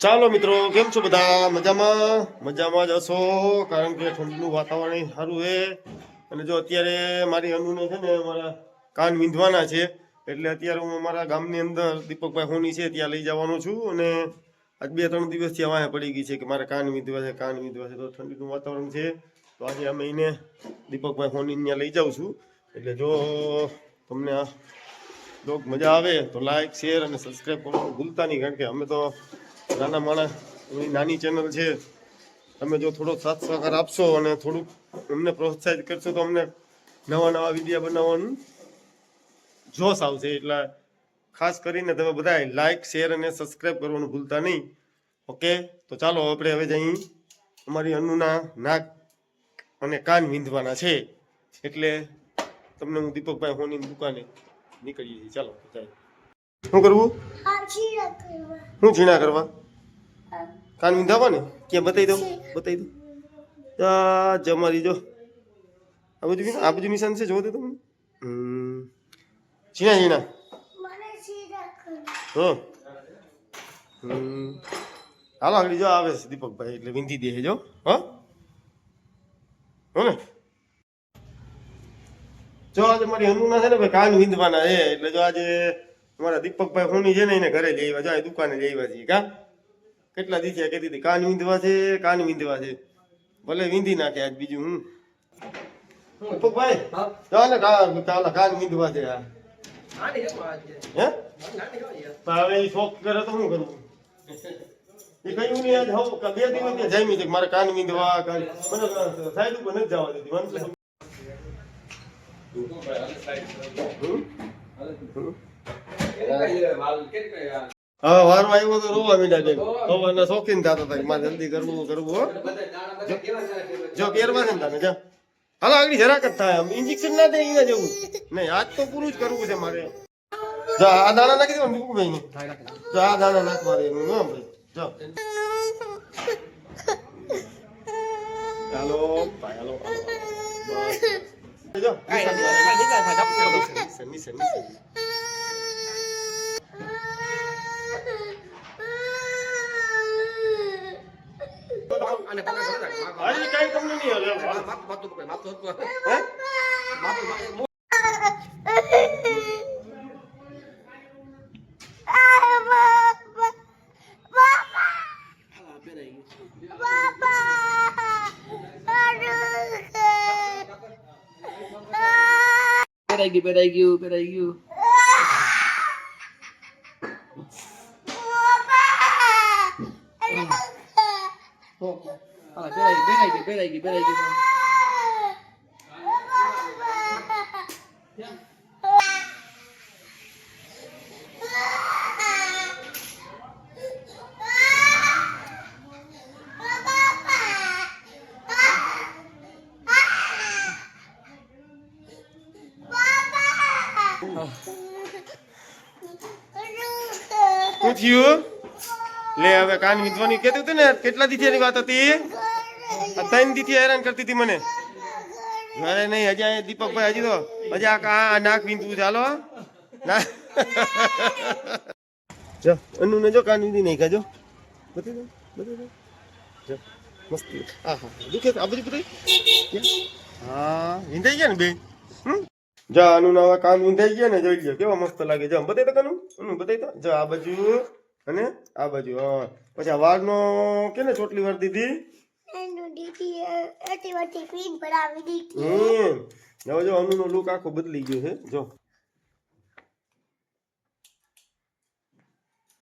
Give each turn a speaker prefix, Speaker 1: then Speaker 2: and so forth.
Speaker 1: ચાલો મિત્રો, કેમ છો બધા? મજામાં? મજામાં જ હશો? કારણ કે ઠંડીનું વાતાવરણ સારું છે. અને જો અત્યારે મારી અનુને છે ને મારા કાન વીંધવાના છે, એટલે અત્યારે હું અમારા ગામની અંદર દીપકભાઈ હોની છે, ત્યાં લઈ જવાનો છું. અને આજ બે ત્રણ દિવસથી અમારે પડી ગઈ છે કે મારે કાન વીંધવા છે, કાન વીંધવા છે. તો ઠંડીનું વાતાવરણ છે. તો આજે અમે એને દીપકભાઈ હોની ત્યાં લઈ જાઉં છું. એટલે જો તમને આ બ્લોગ મજા આવે તો લાઈક શેર અને સબસ્ક્રાઈબ કરવાનું ભૂલતા નહીં. કારણ કે અમે તો નાના માણસ એમની નાની ચેનલ છે. તમે જો થોડો સાથ સહકાર આપશો અને થોડુંક અમને પ્રોત્સાહિત કરશો તો અમને નવા નવા વીડિયો બનાવવાનું જોશ આવશે. એટલે ખાસ કરીને તમે બધા લાઈક શેર અને સબસ્ક્રાઈબ કરવાનું ભૂલતા નહીં. ઓકે તો ચાલો આપણે હવે જઈ અમારી અન્નુના નાક અને કાન વીંધવાના છે. એટલે તમને હું દીપકભાઈ હોની દુકાને નીકળીએ છીએ. ચાલો શું કરવું? શું ઝીણા કરવા? કાન વિંધાવો ને કે બતાવી દઉં? બતાવી દઉં? જમા જમારી જો. આ બધું આ બધું નિશાન છે જોવો તો તમને. ઝીણા ઝીણા. હો. હમ. હાલો આગળ જો આવે છે દીપકભાઈ એટલે વિંધી દે જો. હા. હો ને. જો આજે મારી હનુના છે ને ભાઈ કાન વિંધવાના છે. એટલે જો આજે મારા દીપકભાઈ હોની છે ને એને ઘરે લઈ આવ્યા. જો દુકાને લઈ આવ્યા છીએ કા? કેટલા દિવસે કહેતી હતી? કાન વિંધવા છે, કાન વિંધવા છે. ભલે વિંધી નાખે આજ બીજું હું
Speaker 2: હા.
Speaker 1: ચાલે ને કાન વિંધવા છે આ. હવે શોખ કરે તો શું કરવું? એ બે દિવસ ત્યાં જામી મારે કાન વિંધવા, કાન મને સાઈડ નથી જવા દેતી, મને? હવે વારો આવ્યો તો રોવા મીડા બેન હવે શોખીન થતા હતા મારે જલ્દી કરવું કરવું હો. જો પહેરવા છે? ને તને જા. હાલો આગળ જરાક જ થાય. આમ ઇન્જેક્શન ના દે અહીંયા જેવું. નહીં આજ તો પૂરું જ કરવું છે મારે. જો આ દાણા નાખી દો મૂકું ભાઈ જો આ દાણા નાખવા દે એનું ના ભાઈ. જો. હાલો ભાઈ હાલો હાલો, હાલો. બસ. જો નિશાન, નિશાન, નિશાન.
Speaker 2: આને પકડ, પકડ, માપ, માપ.
Speaker 1: હજી કાંઈ તમને નહીં હલે
Speaker 2: માપ, માપ, માપ તો પકડ, માપ તો પકડ.
Speaker 1: હે
Speaker 2: માપ, માપ, હા, પહેરાઈ ગયું. પહેરાઈ ગયું, પહેરાઈ ગયું, પહેરાઈ ગયું. હા, પહેરાઈ ગયું, પહેરાઈ ગયું, પહેરાઈ ગયું, પહેરાઈ ગયું.
Speaker 1: લે, હવે કાન વિધવાની કહેતું હતું ને, કેટલા દીથી વાત હતી? ત્રણ દીથી હેરાન કરતી હતી મને. અરે નહીં, હજી અહીંયા દીપકભાઈ, હજી તો, હજી આ નાક વિંધવું ચાલો ના. જો અનુ ને જો કાન વિંધી નહીં ખાજો બધી દો દો. જો, મસ્ત. આ હા દુખે આ બધું બતાવી હા, વિંધાઈ ગયા ને બે? હમ? જા અનુ ના કાન વિંધાઈ ગયા ને, જોઈ લો કેવા મસ્ત લાગે. જો બતાવી તો કનુ અનુ, બતાવી તો જો, આ બાજુ અને આ બાજુ હા. પછી આ વાળનો કેને ચોટલી વાર દીધી? હમ. હવે જો અનુનો લુક આખો બદલી ગયો છે. જો.